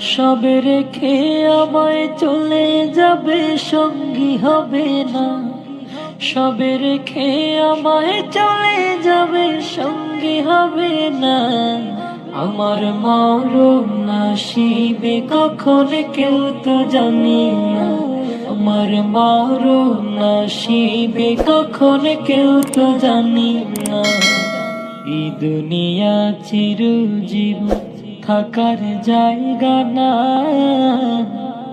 সবে রেখে আমায় চলে যাবে, সঙ্গী হবে না। সবে রেখে আমায় চলে যাবে, সঙ্গী হবে না। আমার মরণ শিবে কখন কেউ তো জানি না। আমার মরণ শিবে কখন কেউ তো জানি না। এই দুনিয়া চিরজীবন থাকার জায়গা না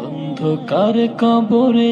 অন্ধকার কবরে